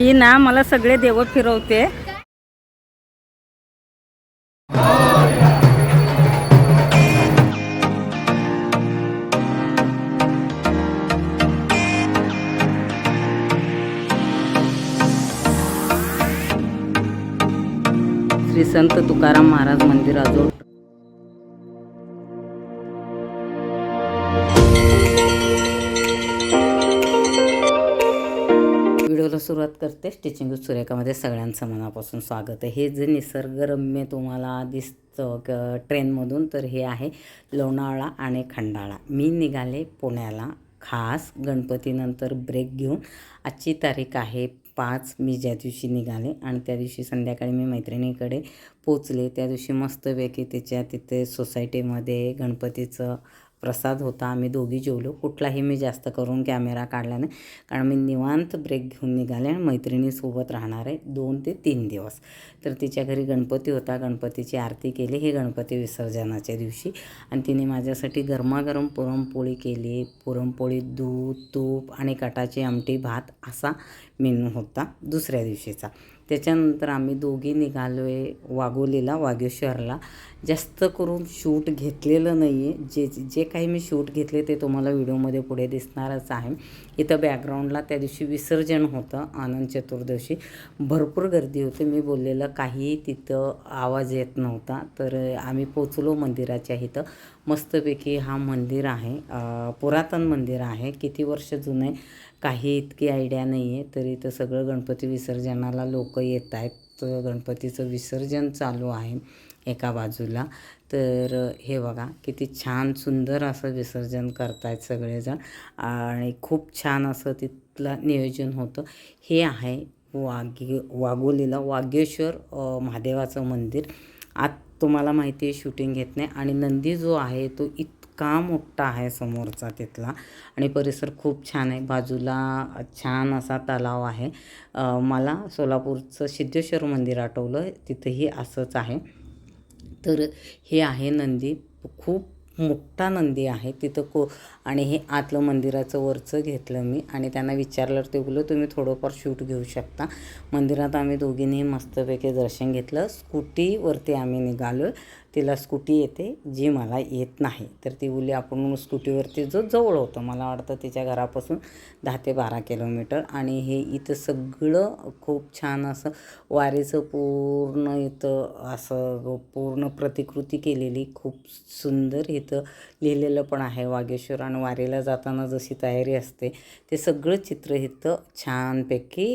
ही ना मला सगळे देव फिरवते. श्री संत तुकाराम महाराज मंदिराजवळ. सुरुवात करते स्टिचिंग विथ सगळ्यांचं मनापासून स्वागत आहे. हे जे निसर्गरम्य तुम्हाला दिसतं क ट्रेनमधून तर हे आहे लोणावळा आणि खंडाळा. मी निघाले पुण्याला. खास गणपतीनंतर ब्रेक घेऊन. आजची तारीख आहे पाच. मी ज्या दिवशी निघाले आणि त्या दिवशी संध्याकाळी मी मैत्रिणीकडे पोचले. त्या दिवशी मस्तपैकी त्याच्या तिथे सोसायटीमध्ये गणपतीचं प्रसाद होता. आम्ही दोघी जेवलो. कुठलाही मी जास्त करून कॅमेरा काढला नाही. कारण मी निवांत ब्रेक घेऊन निघाले आणि मैत्रिणीसोबत राहणार आहे दोन ते तीन दिवस. तर तिच्या घरी गणपती होता. गणपतीची आरती केली. हे गणपती विसर्जनाच्या दिवशी. आणि तिने माझ्यासाठी गरमागरम पुरणपोळी केली. पुरणपोळी दूध तूप आणि कटाची आमटी भात असा मेनू होता दुसऱ्या दिवशीचा. त्याच्यानंतर आम्ही दोघी निघालो आहे वाघोलीला वागेश्वरला. जास्त करून शूट घेतलेलं नाही आहे जे जे काही मी शूट घेतले ते तुम्हाला व्हिडिओमध्ये पुढे दिसणारच आहे. इथं बॅकग्राऊंडला त्या दिवशी विसर्जन होतं आनंद चतुर्दशी. भरपूर गर्दी होती. मी बोललेलं काही तिथं आवाज येत नव्हता. तर आम्ही पोचलो मंदिराच्या इथं. मस्तपैकी हा मंदिर आहे पुरातन मंदिर आहे. किती वर्ष जुने काही इतकी आयडिया नाही आहे तरी तर सगळं गणपती विसर्जनाला लोक येत आहेत तर गणपतीचं विसर्जन चालू आहे एका बाजूला. तर हे बघा किती छान सुंदर असं विसर्जन करतायत सगळेजण. आणि खूप छान असं तिथलं नियोजन होतं. हे आहे वागे वाघोलीला वाघेश्वर महादेवाचं मंदिर. आत तुम्हाला माहिती आहे शूटिंग घेत नाही. आणि नंदी जो आहे तो इतका मोठा आहे समोरचा तिथला. आणि परिसर खूप छान आहे. बाजूला छान असा तलाव आहे. मला सोलापूरचं सिद्धेश्वर मंदिर आठवलं. तिथंही असंच आहे. तर हे आहे नंदी. खूप मोठा नंदी आहे. तिथं को आणि हे आतलं मंदिराचं वरचं घेतलं मी. आणि त्यांना विचारलं ते बोललो तुम्ही थोडंफार शूट घेऊ शकता. मंदिरात आम्ही दोघींनी मस्तपैकी दर्शन घेतलं. स्कूटीवरती आम्ही निघालो. तिला स्कूटी येते जी मला येत नाही. तर ती उली आपण स्कूटीवरती जो जवळ होतं. मला वाटतं तिच्या घरापासून दहा ते बारा किलोमीटर. आणि हे इथं सगळं खूप छान असं वारेचं पूर्ण इथं असं पूर्ण प्रतिकृती केलेली खूप सुंदर इथं लिहिलेलं पण आहे वागेश्वर. आणि वारीला जाताना जशी तयारी असते ते सगळं चित्र इथं छानपैकी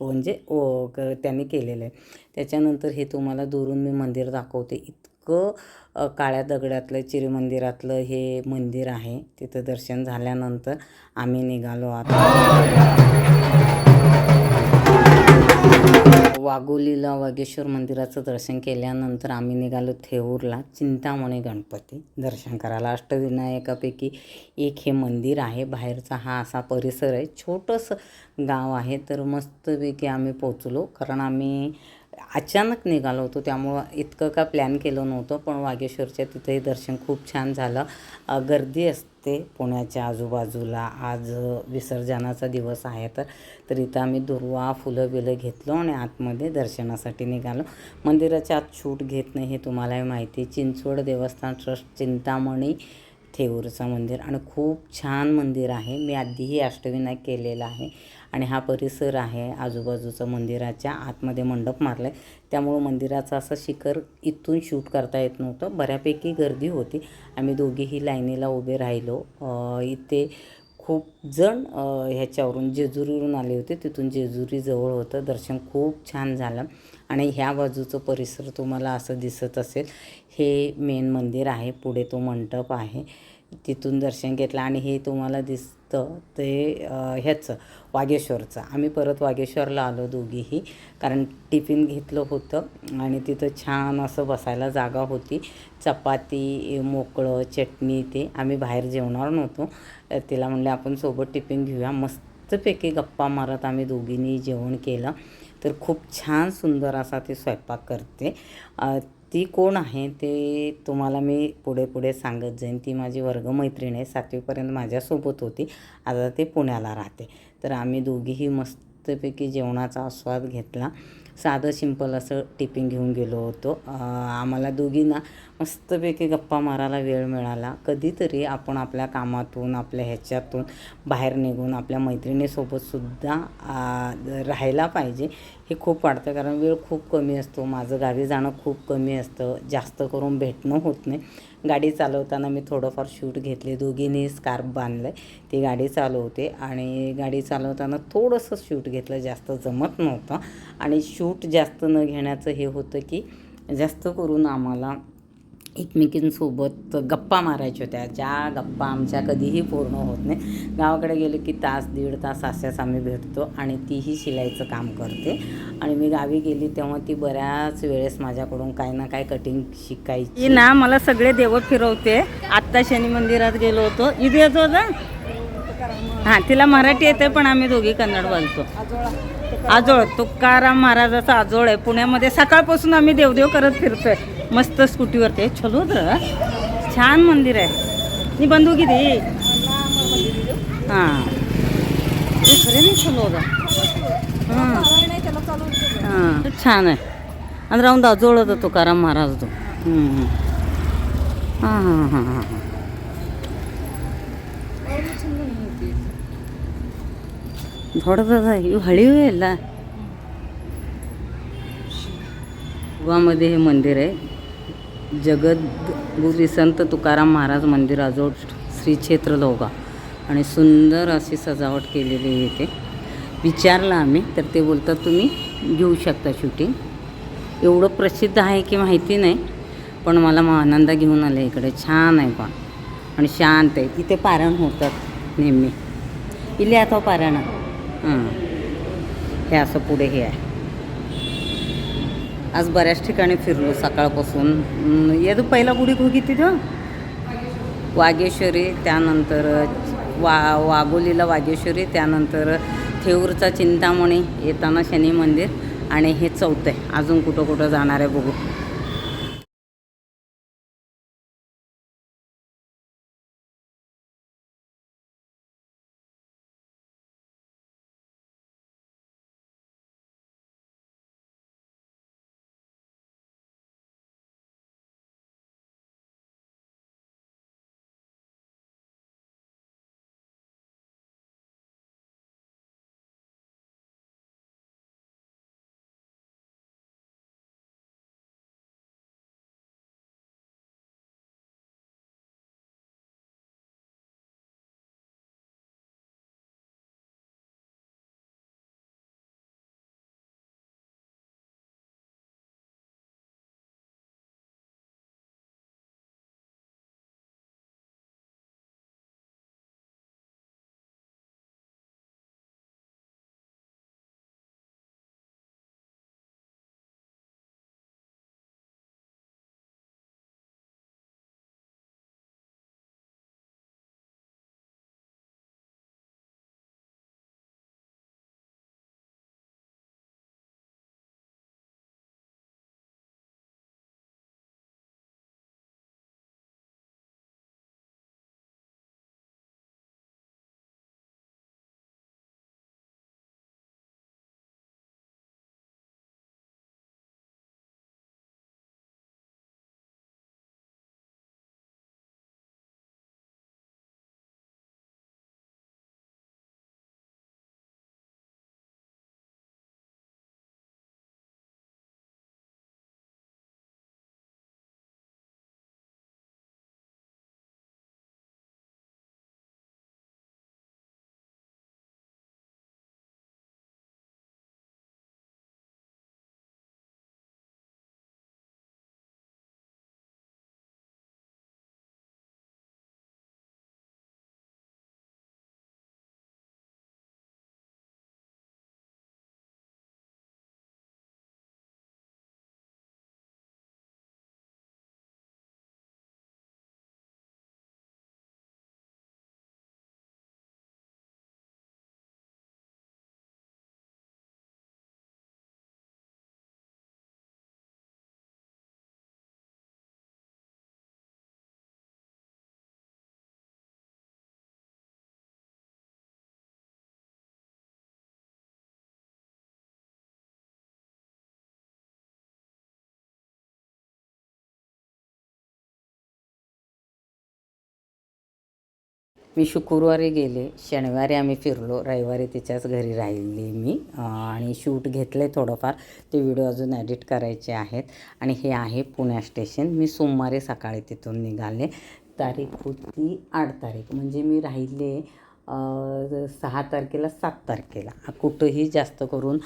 म्हणजे ओ क- त्यांनी केलेलं आहे. त्याच्यानंतर हे तुम्हाला दुरून मी मंदिर दाखवते. इतकं काळ्या दगडातलं चिरमंदिरातलं हे मंदिर आहे. तिथं दर्शन झाल्यानंतर आम्ही निघालो आता. वाघोलीला वागेश्वर मंदिराचं दर्शन केल्यानंतर आम्ही निघालो थेऊरला. चिंतामणी गणपती दर्शन करायला. अष्टविनायकापैकी एक हे मंदिर आहे. बाहेरचा हा असा परिसर आहे. छोटंसं गाव आहे. तर मस्तपैकी आम्ही पोचलो कारण आम्ही अचानक निघालो होतो त्यामुळं इतकं का प्लॅन केलं नव्हतं पण वागेश्वरच्या तिथेही दर्शन खूप छान झालं. गर्दी असते पुण्याच्या आजूबाजूला. आज विसर्जनाचा दिवस आहे तर तर इथं आम्ही दुर्वा फुलं बिलं घेतलो आणि आतमध्ये दर्शनासाठी निघालो. मंदिराच्या आत छूट घेत नाही हे तुम्हालाही माहिती आहे. चिंचवड देवस्थान ट्रस्ट चिंतामणी थेऊरचं मंदिर. आणि खूप छान मंदिर आहे. मी आधीही अष्टविनायक केलेलं आहे. आणि हा परिसर आहे आजूबाजूचं मंदिराच्या आतमध्ये मंडप मारला आहे त्यामुळं मंदिराचं असं शिखर इथून शूट करता येत नव्हतं. बऱ्यापैकी गर्दी होती. आम्ही दोघीही लाईनीला उभे राहिलो. इथे खूप जण ह्याच्यावरून जेजुरीवरून आले होते. तिथून जेजुरी जवळ होतं. दर्शन खूप छान झालं. आणि ह्या बाजूचं परिसर तुम्हाला असं दिसत असेल हे मेन मंदिर आहे. पुढे तो मंडप आहे. तिथून दर्शन घेतलं आणि हे तुम्हाला दिसतं ते ह्याचं वागेश्वरचं. आम्ही परत वागेश्वरला आलो दोघीही कारण टिफिन घेतलं होतं आणि तिथं छान असं बसायला जागा होती. चपाती मोकळं चटणी ते. आम्ही बाहेर जेवणार नव्हतो. तिला म्हणले आपण सोबत टिफिन घेऊया. मस्तपैकी गप्पा मारत आम्ही दोघींनी जेवण केलं. तर खूप छान सुंदर असा ती स्वयंपाक करते. ती कोण आहे ते तुम्हाला मी पुढे पुढे सांगत जाईन. ती माझी वर्गमैत्रीण आहे. सातवीपर्यंत माझ्यासोबत होती. आता ते पुण्याला राहते. तर आम्ही दोघीही मस्तपैकी जेवणाचा आस्वाद घेतला. साधं सिंपल असं टिफिन घेऊन गेलो होतो. आम्हाला दोघींना मस्तपैकी गप्पा मारायला वेळ मिळाला. कधीतरी आपण आपल्या कामातून आपल्या ह्याच्यातून बाहेर निघून आपल्या मैत्रिणीसोबतसुद्धा राहायला पाहिजे. हे खूप वाटतं कारण वेळ खूप कमी असतो. माझं गावी जाणं खूप कमी असतं. जास्त करून भेटणं होत नाही. गाडी चालवताना मी थोडंफार शूट घेतले. दोघींनी स्कार्फ बांधलं आहे ती गाडी चालवते आणि गाडी चालवताना थोडंसं शूट घेतलं. जास्त जमत नव्हतं. आणि शूट जास्त न घेण्याचं हे होतं की जास्त करून आम्हाला एकमेकींसोबत गप्पा मारायच्या होत्या. ज्या गप्पा आमच्या कधीही पूर्ण होत नाही गावाकडे गेले की तास दीड तास असेच आम्ही भेटतो आणि तीही शिलाईचं काम करते. आणि मी गावी गेली तेव्हा ती बऱ्याच वेळेस माझ्याकडून काही ना काही कटिंग शिकायची. ना मला सगळे देव फिरवते. आत्ता शनी मंदिरात गेलो होतो. इथे येतो हां तिला मराठी येते पण आम्ही दोघी कन्नड बोलतो. आजोळ तुकाराम महाराजाचा आजोळ आहे. पुण्यामध्ये सकाळपासून आम्ही देवदेव करत फिरतोय. मस्त स्कूटीवरती छलो तर छान मंदिर आहे. मी बंधू किती? हां. खरे नाही छलो हां. छान आहे. आणि राहून दाजोळत तुकाराम महाराज तो. हां हां हां हां हां. ದೊಡ್ಡದದ ಇವು ಹಳಿವೇ ಇಲ್ಲ गोवामध्ये हे मंदिर आहे जगद्गुरी संत तुकाराम महाराज मंदिर आजोळ श्री क्षेत्र लोगा आणि सुंदर अशी सजावट केलेली आहे इथे विचारलं आम्ही तर ते बोलतात तुम्ही घेऊ शकता शूटिंग एवढं प्रसिद्ध आहे की माहिती नाही पण मला मग आनंद घेऊन आले इकडे छान आहे पण आणि शांत आहे इथे पारण होतात नेहमी इले आता पारण हां हे असं पुढे हे आहे. आज बऱ्याच ठिकाणी फिरलो सकाळपासून. येतो पहिला गुढी होगी तिथं. वागेश्वरी त्यानंतर वा वाघोलीला वागेश्वरी त्यानंतर थेऊरचा चिंतामणी येताना शनी मंदिर आणि हे चौथं आहे. अजून कुठं कुठं जाणार आहे बघू. मी शुक्रवारी गेले शनिवारी आम्ही फिरलो रविवारी तिच्याच घरी राहिली मी. आणि शूट घेतलं आहे थोडंफार. ते व्हिडिओ अजून एडिट करायचे आहेत. आणि हे आहे पुण्या स्टेशन. मी सोमवारी सकाळी तिथून निघाले. तारीख होती आठ तारीख. म्हणजे मी राहिले सहा तारखेला सात तारखेला. कुठंही जास्त करून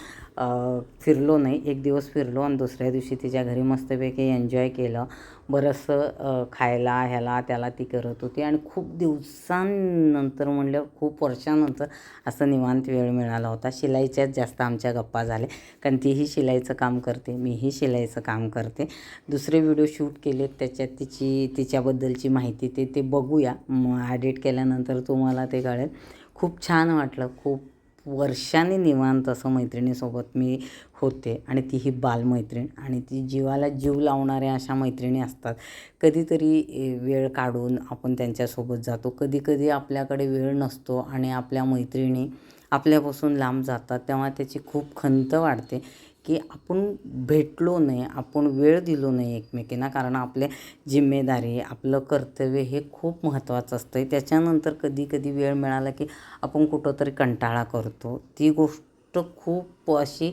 फिरलो नाही. एक दिवस फिरलो आणि दुसऱ्या दिवशी तिच्या घरी मस्तपैकी एन्जॉय केलं. बरंचसं खायला ह्याला त्याला ती करत होती. आणि खूप दिवसांनंतर म्हणलं खूप वर्षानंतर असं निवांत वेळ मिळाला होता. शिलाईच्याच जास्त आमच्या गप्पा झाल्या. कारण तीही शिलाईचं काम करते मीही शिलाईचं काम करते. दुसरे व्हिडिओ शूट केलेत त्याच्यात तिची तिच्याबद्दलची माहिती ते ते बघूया. मग ॲडिट केल्यानंतर तुम्हाला ते कळेल. खूप छान वाटलं खूप वर्षांनी निवांत असं मैत्रिणीसोबत मी होते आणि ती ही बालमैत्रीण आणि ती जीवाला जीव लावणाऱ्या अशा मैत्रिणी असतात. कधीतरी वेळ काढून आपण त्यांच्यासोबत जातो. कधीकधी आपल्याकडे वेळ नसतो आणि आपल्या मैत्रिणी आपल्यापासून लांब जातात तेव्हा त्याची खूप खंत वाढते. की आपण भेटलो नाही आपण वेळ दिलो नाही एकमेकींना कारण आपले जिम्मेदारी आपलं कर्तव्य हे खूप महत्त्वाचं असतं त्याच्यानंतर कधी कधी वेळ मिळाला की आपण कुठंतरी कंटाळा करतो. ती गोष्ट खूप अशी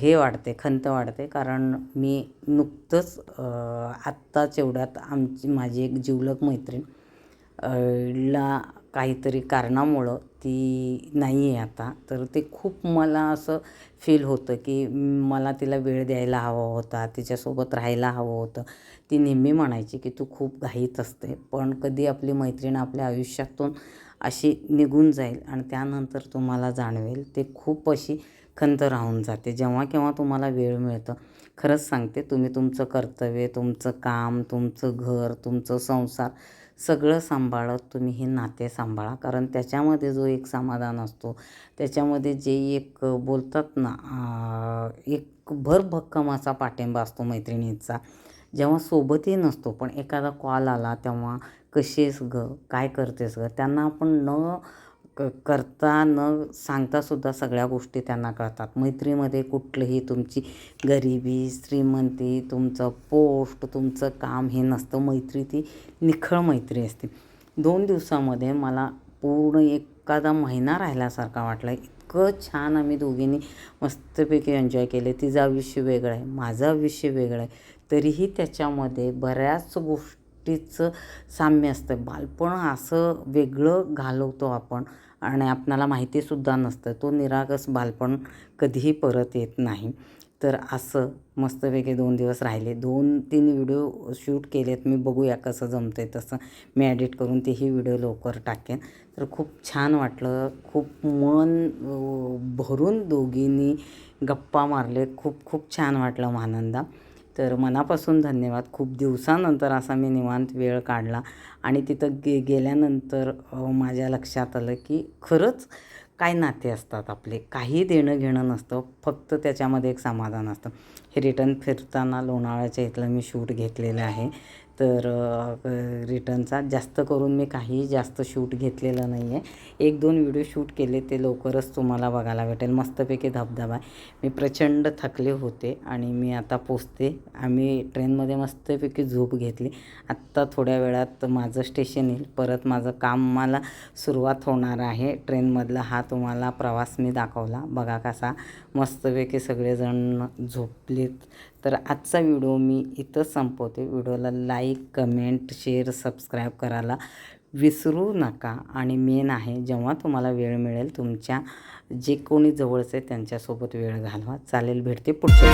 हे वाढते खंत वाढते. कारण मी नुकतंच आत्ताच एवढ्यात आमची माझी एक जिवलग मैत्रीण ला काहीतरी कारणामुळं ती नाही आहे आता. तर ते खूप मला असं फील होतं की मला तिला वेळ द्यायला हवा होता तिच्यासोबत राहायला हवं होतं. ती नेहमी म्हणायची की तू खूप घाईत असते पण कधी आपली मैत्रीण आपल्या आयुष्यातून अशी निघून जाईल आणि त्यानंतर तुम्हाला जाणवेल. ते खूप अशी खंत राहून जाते. जेव्हा केव्हा तुम्हाला वेळ मिळतं खरंच सांगते तुम्ही तुमचं कर्तव्य तुमचं काम तुमचं घर तुमचं संसार सगळं सांभाळत तुम्ही हे नाते सांभाळा. कारण त्याच्यामध्ये जो एक समाधान असतो त्याच्यामध्ये जे एक बोलतात ना एक भरभक्कम असा पाठिंबा असतो मैत्रिणीचा. जेव्हा सोबतही नसतो पण एखादा कॉल आला तेव्हा कशीस गं? काय करतेस गं? त्यांना आपण न क करता न सांगतासुद्धा सगळ्या गोष्टी त्यांना कळतात. मैत्रीमध्ये कुठलंही तुमची गरिबी श्रीमंती तुमचं पोस्ट तुमचं काम हे नसतं. मैत्री ती निखळ मैत्री असते. दोन दिवसामध्ये मला पूर्ण एखादा महिना राहिल्यासारखा वाटला. इतकं छान आम्ही दोघींनी मस्तपैकी एन्जॉय केले. तिचं आयुष्य वेगळं आहे माझं आयुष्य वेगळं आहे. तरीही त्याच्यामध्ये बऱ्याच गोष्टीचं साम्य असतं. बालपण असं वेगळं घालवतो आपण. आणि आपणाला माहितीसुद्धा नसतं. तो निरागस बालपण कधीही परत येत नाही. तर असं मस्तपैकी दोन दिवस राहिले. दोन तीन व्हिडिओ शूट केलेत. मी बघूया कसं जमतं आहे तसं. मी ॲडिट करून तेही व्हिडिओ लवकर टाकेन. तर खूप छान वाटलं. खूप मन भरून दोघींनी गप्पा मारले खूप खूप छान वाटलं महानंदा तर मनापासून धन्यवाद. खूप दिवसानंतर असा मी निवांत वेळ काढला आणि तिथं गे गेल्यानंतर माझ्या लक्षात आलं की खरंच काय नाते असतात आपले. काही देणं घेणं नसतं. फक्त त्याच्यामध्ये एक समाधान असतं. हे रिटर्न फिरताना लोणावळ्याच्या इथलं मी शूट घेतलेलं आहे. तर रिटर्नचा जास्त करून मी काही जास्त शूट घेतलेलं नाही आहे एक दोन व्हिडिओ शूट केले ते लवकरच तुम्हाला बघायला भेटेल. मस्तपैकी धबधबा आहे. मी प्रचंड थकले होते आणि मी आता पोचते. आम्ही ट्रेनमध्ये मस्तपैकी झोप घेतली. आत्ता थोड्या वेळात माझं स्टेशन येईल. परत माझं काम मला सुरुवात होणार आहे. ट्रेनमधला हा तुम्हाला प्रवास मी दाखवला. बघा कसा मस्तपैकी सगळेजण झोपलेत. तर आजचा व्हिडिओ मी इथं संपवते. व्हिडिओला लाईक कमेंट शेअर सबस्क्राईब करायला विसरू नका. आणि मेन आहे जेव्हा तुम्हाला वेळ मिळेल तुमच्या जे कोणी जवळचे त्यांच्यासोबत वेळ घालवा. चालेल भेटते पुढच्या